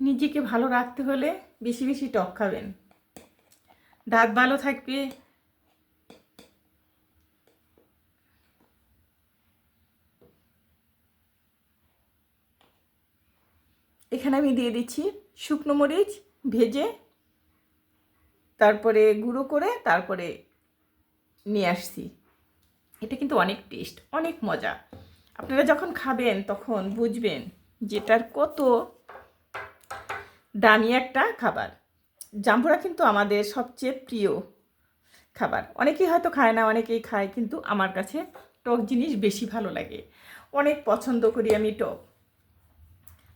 নিজেকে ভালো রাখতে হলে বেশি বেশি টক খাবেন। দাঁত ভালো থাকবে। এখানে আমি দিয়ে দিচ্ছি শুকনো মরিচ ভেজে, তারপরে গুঁড়ো করে তারপরে নিয়ে আসছি। এটা কিন্তু অনেক টেস্ট, অনেক মজা। আপনারা যখন খাবেন তখন বুঝবেন যেটার কত দামি একটা খাবার। জাম্বুরা কিন্তু আমাদের সবচেয়ে প্রিয় খাবার। অনেকেই হয়তো খায় না, অনেকেই খায়, কিন্তু আমার কাছে টক জিনিস বেশি ভালো লাগে। অনেক পছন্দ করি আমি টক।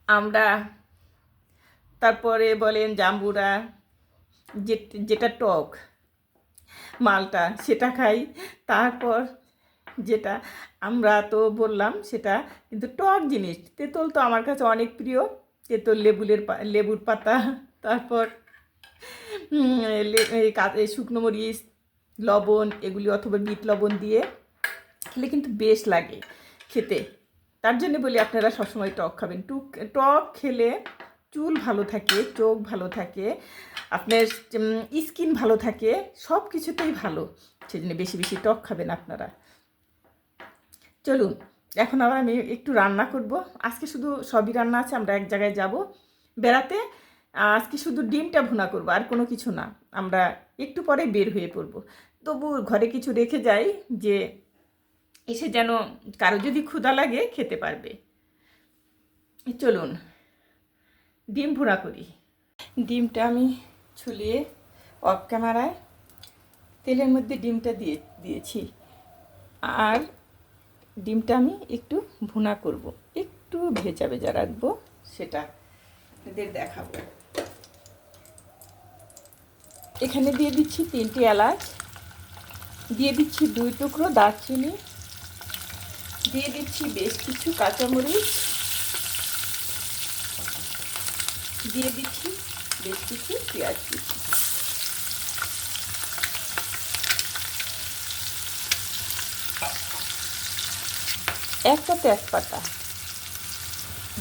আমরা তারপরে বলেন জাম্বুরা যেটা টক, মালটা, সেটা খাই। তারপর যেটা আমরা তো বললাম, সেটা কিন্তু টক জিনিস। তেঁতুল তো আমার কাছে অনেক প্রিয়। তেঁতুল লেবুলের লেবুর পাতা, তারপর শুকনো মরিচ, লবণ, এগুলি অথবা বিট লবণ দিয়ে খেলে কিন্তু বেশ লাগে খেতে। তার জন্য বলি আপনারা সবসময় টক খাবেন। টুক, টক খেলে চুল ভালো থাকে, চোখ ভালো থাকে, আপনার স্কিন ভালো থাকে সব কিছুতেই ভালো। সেজন্য বেশি বেশি টক খাবেন আপনারা। চলুন এখন আবার আমি একটু রান্না করব। আজকে শুধু সবই রান্না আছে, আমরা এক জায়গায় যাব। বেড়াতে আজকে শুধু ডিমটা ভুনা করব, আর কোনো কিছু না। আমরা একটু পরে বের হয়ে পড়ব। তবু ঘরে কিছু রেখে যাই যে এসে যেন কারও যদি ক্ষুধা লাগে খেতে পারবে। চলুন, ডিম ভুনা করি। ডিমটা আমি ছুলিয়ে অফ ক্যামেরায় তেলের মধ্যে ডিমটা দিয়ে দিয়েছি। আর ডিমটা আমি একটু ভুনা করব। একটু ভেজা ভেজা রাখব, সেটা আপনাদের দেখাবো। এখানে দিয়ে দিচ্ছি তিনটি এলাচ, দিয়ে দিচ্ছি দুই টুকরো দারচিনি, দিয়ে দিচ্ছি বেশ কিছু কাঁচামরিচ, দিয়ে দিচ্ছি বেশ কিছু পেঁয়াজ কুচি। একটা তেজপাতা।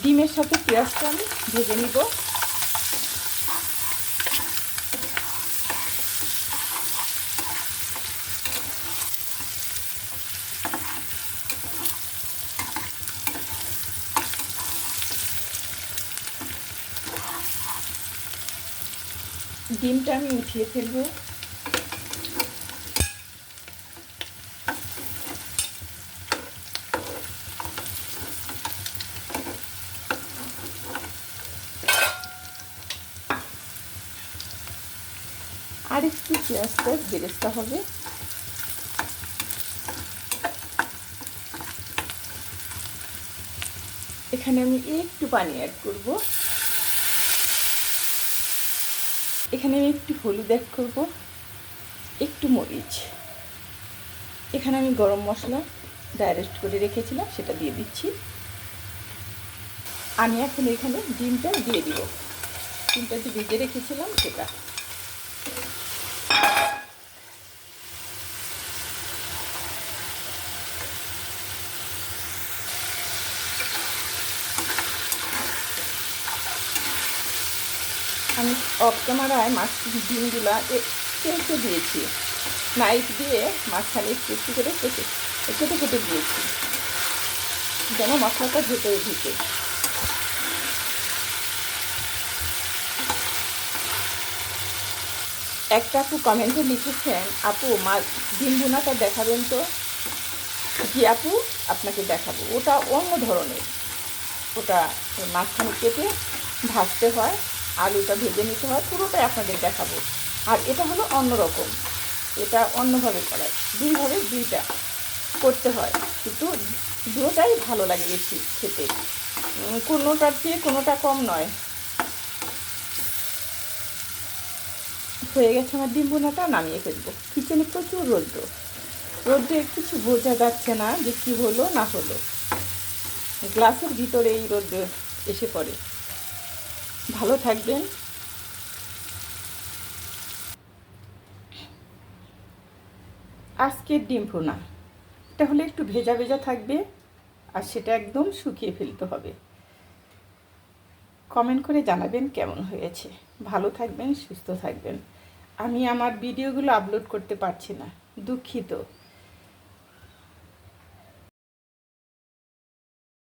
ডিমের সাথে পেঁয়াজটা আমি ভেজে নিব। ডিমটা আমি উঠিয়ে ফেলব। আর একটু পেঁয়াজটা বেরেস্তা হবে। এখানে আমি একটু পানি অ্যাড করব। এখানে আমি একটু হলুদ অ্যাড করব, একটু মরিচ। এখানে আমি গরম মশলা ডাইরেক্ট করে রেখেছিলাম, সেটা দিয়ে দিচ্ছি। আমি এখন এখানে ডিমটা দিয়ে দিব। ডিমটা যে ভিজে রেখেছিলাম সেটা। আমি অফ ক্যামেরায় মাছ ডিমগুলা কেটে দিয়েছি। নাইফ দিয়ে মাঝখানে একটু একটু করে কেটে কেটে কেটে দিয়েছি। যেন মশলাটা ভেতরে ঢুকে। একটা আপু কমেন্টে লিখেছেন, আপু, মা ডিম বোনাটা দেখাবেন তো? জি আপু, আপনাকে দেখাবো। ওটা অন্য ধরনের। ওটা মাঝখানে কেটে ভাজতে হয়। আলুটা ভেজে নিতে হয়, পুরোটাই আপনাদের দেখাবো। আর এটা হলো অন্যরকম। এটা অন্যভাবে করা দুইভাবে দুইটা করতে হয়। কিন্তু দুটোটাই ভালো লাগে বেশি খেতে। কোনোটার চেয়ে কোনোটা কম নয়। হয়ে গেছে আমার ডিম বোনাটা নামিয়ে ফেলব। কিচেনে প্রচুর রৌদ্র। রৌদ্রে কিছু বোঝা যাচ্ছে না যে কী হলো, না হলো। গ্লাসের ভিতরে এই রৌদ্র এসে পড়ে। ভালো থাকবেন। আজকের ডিম ভুনা। এটা হলে একটু ভেজা ভেজা থাকবে আর সেটা একদম শুকিয়ে ফেলতে হবে। কমেন্ট করে জানাবেন কেমন হয়েছে। ভালো থাকবেন, সুস্থ থাকবেন। আমি আমার ভিডিওগুলো আপলোড করতে পারছি না। দুঃখিত।